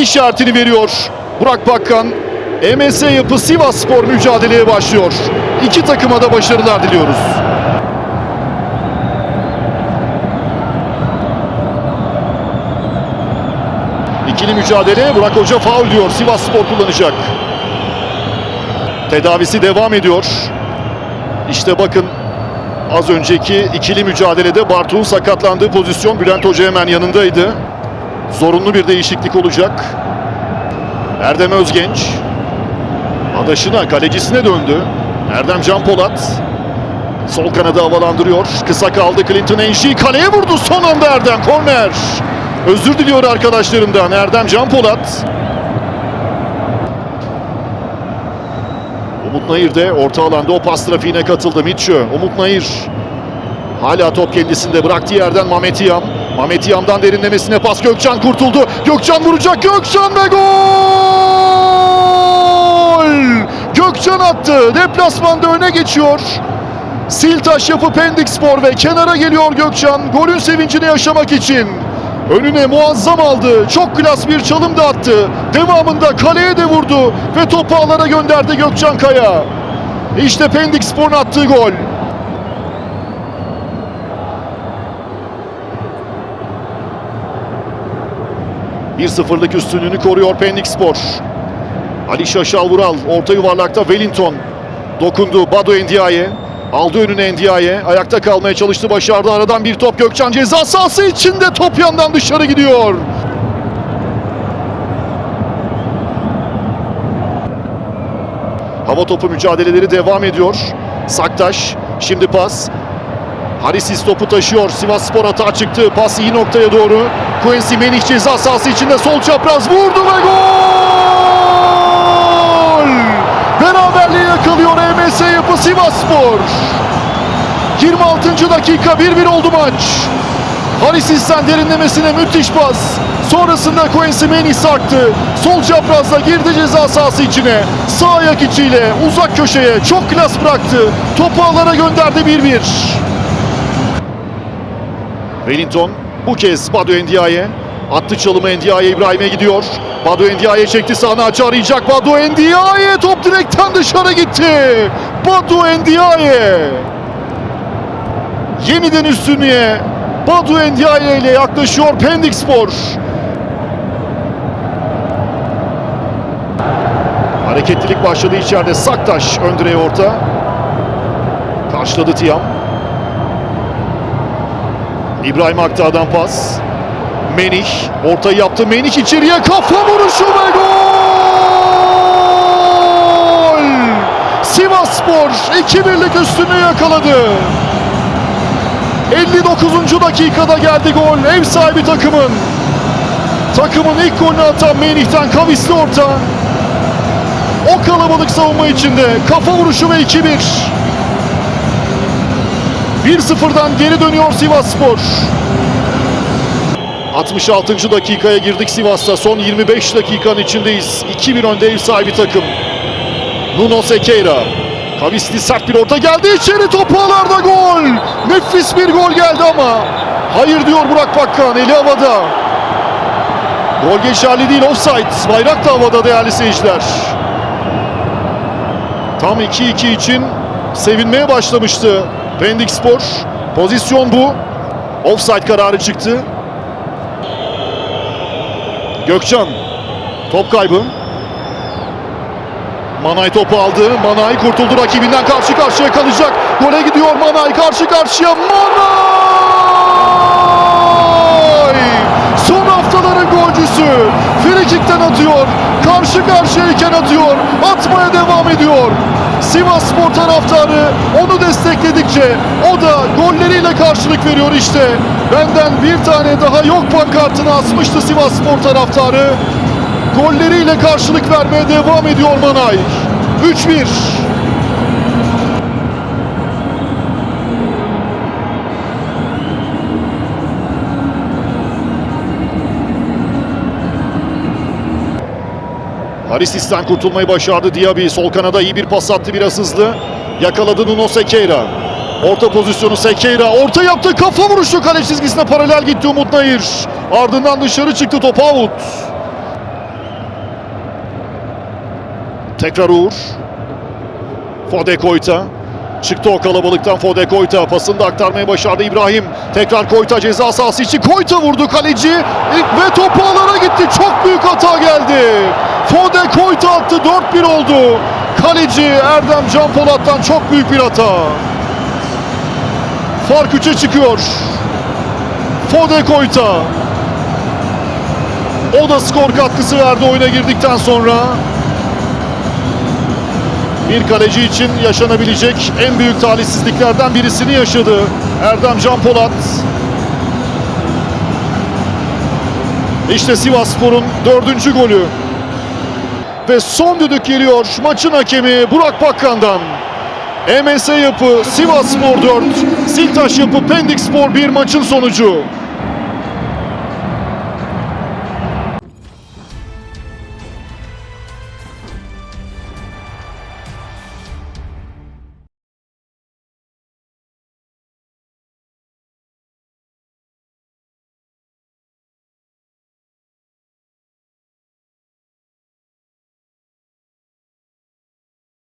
işaretini veriyor. Burak Bakkan, EMS yapı Sivas Spor mücadeleye başlıyor. İki takıma da başarılar diliyoruz. İkili mücadele Burak Hoca faul diyor. Sivas Spor kullanacak. Tedavisi devam ediyor. İşte bakın az önceki ikili mücadelede Bartu'nun sakatlandığı pozisyon Bülent Hoca hemen yanındaydı. Zorunlu bir değişiklik olacak. Erdem Özgenç adaşına, kalecisine döndü. Erdem Can Polat sol kanadı havalandırıyor. Kısa kaldı Clinton Enşi kaleye vurdu son anda Erdem korner. Özür diliyor arkadaşlarımdan Erdem Can Polat. Umut Nayır de orta alanda o pas trafiğine katıldı. Mitchell, Umut Nayır. Hala top kendisinde bıraktığı yerden Mehmet İyam. Mehmet İyam'dan derinlemesine pas Gökçen kurtuldu. Gökçen vuracak Gökçen ve gol! Gökçen attı. Deplasmanda öne geçiyor. Siltaş yapı Pendik Spor ve kenara geliyor Gökçen golün sevincini yaşamak için. Önüne muazzam aldı. Çok klas bir çalım da attı. Devamında kaleye de vurdu ve topu alana gönderdi Gökçen Kaya. İşte Pendik Spor'un attığı gol. Bir sıfırlık üstünlüğünü koruyor Pendik Spor. Ali Şaşal Vural orta yuvarlakta Wellington dokundu Badu Endiaye. Aldı önüne Endiaye. Ayakta kalmaya çalıştı. Başardı. Aradan bir top Gökçen ceza sahası içinde top yandan dışarı gidiyor. Hava topu mücadeleleri devam ediyor. Saktaş şimdi pas. Harisis topu taşıyor. Sivas Spor atağa çıktı. Pas iyi noktaya doğru. Quincy Menih ceza sahası içinde sol çapraz vurdu ve gol! Beraberliği yakalıyor EMS yapı Sivas Spor. 26. dakika 1-1 oldu maç. Harisis'ten derinlemesine müthiş pas. Sonrasında Quincy Menih sarktı. Sol çaprazla girdi ceza sahası içine. Sağ ayak içiyle uzak köşeye çok klas bıraktı. Topu alana gönderdi 1-1. Wellington bu kez Badu Endiaye. Attı çalımı Endiaye İbrahim'e gidiyor. Badu Endiaye çekti sağını açı arayacak. Badu Endiaye top direkten dışarı gitti. Badu Endiaye. Yeniden üstünlüğe Badu Endiaye ile yaklaşıyor Pendik Spor. Hareketlilik başladı içeride. Saktaş ön direğe orta. Karşıladı Tiyam. İbrahim Aktağ'dan pas. Menih ortayı yaptı. Menih içeriye kafa vuruşu ve gol! Sivas Spor 2-1'lik üstünlüğü yakaladı. 59. dakikada geldi gol. Ev sahibi takımın. Takımın ilk golünü atan Menih'ten kavisli orta. O kalabalık savunma içinde kafa vuruşu ve 2-1. 1-0'dan geri dönüyor Sivas Spor. 66. dakikaya girdik Sivas'ta. Son 25 dakikanın içindeyiz. 2-1 önde ev sahibi takım. Nuno Sequeira. Kavisli sert bir orta geldi. içeri topu ağlarda gol. Nefis bir gol geldi ama. Hayır diyor Burak Bakkan. Eli havada. Gol geçerli değil. Offside. Bayrak da havada değerli seyirciler. Tam 2-2 için sevinmeye başlamıştı Pendik Spor. Pozisyon bu. Offside kararı çıktı. Gökçen. Top kaybı. Manay topu aldı. Manay kurtuldu rakibinden karşı karşıya kalacak. Gole gidiyor Manay karşı karşıya. Manay! Golcüsü. Frikikten atıyor. Karşı karşıyayken atıyor. Atmaya devam ediyor. Sivas Spor taraftarı onu destekledikçe o da golleriyle karşılık veriyor işte. Benden bir tane daha yok pankartını asmıştı Sivas Spor taraftarı. Golleriyle karşılık vermeye devam ediyor Manay. 3-1. Harisis'ten kurtulmayı başardı Diaby. Sol kanada iyi bir pas attı biraz hızlı. Yakaladı Nuno Sequeira. Orta pozisyonu Sequeira. Orta yaptı. Kafa vuruşu kale çizgisine paralel gitti Umut Nayır. Ardından dışarı çıktı top out. Tekrar Uğur. Fode Koyta. Çıktı o kalabalıktan Fode Koyta. Pasını da aktarmayı başardı İbrahim. Tekrar Koyta ceza sahası için. Koyta vurdu kaleci. Ve topu alana gitti. Çok büyük hata geldi. Fode Koyta attı. 4-1 oldu. Kaleci Erdem Can Polat'tan çok büyük bir hata. Fark 3'e çıkıyor. Fode Koyta. O da skor katkısı verdi oyuna girdikten sonra. Bir kaleci için yaşanabilecek en büyük talihsizliklerden birisini yaşadı Erdem Can Polat. İşte Sivasspor'un dördüncü golü. Ve son düdük geliyor maçın hakemi Burak Bakkan'dan. EMS yapı Sivasspor 4, Siltaş yapı Pendik Spor 1 maçın sonucu.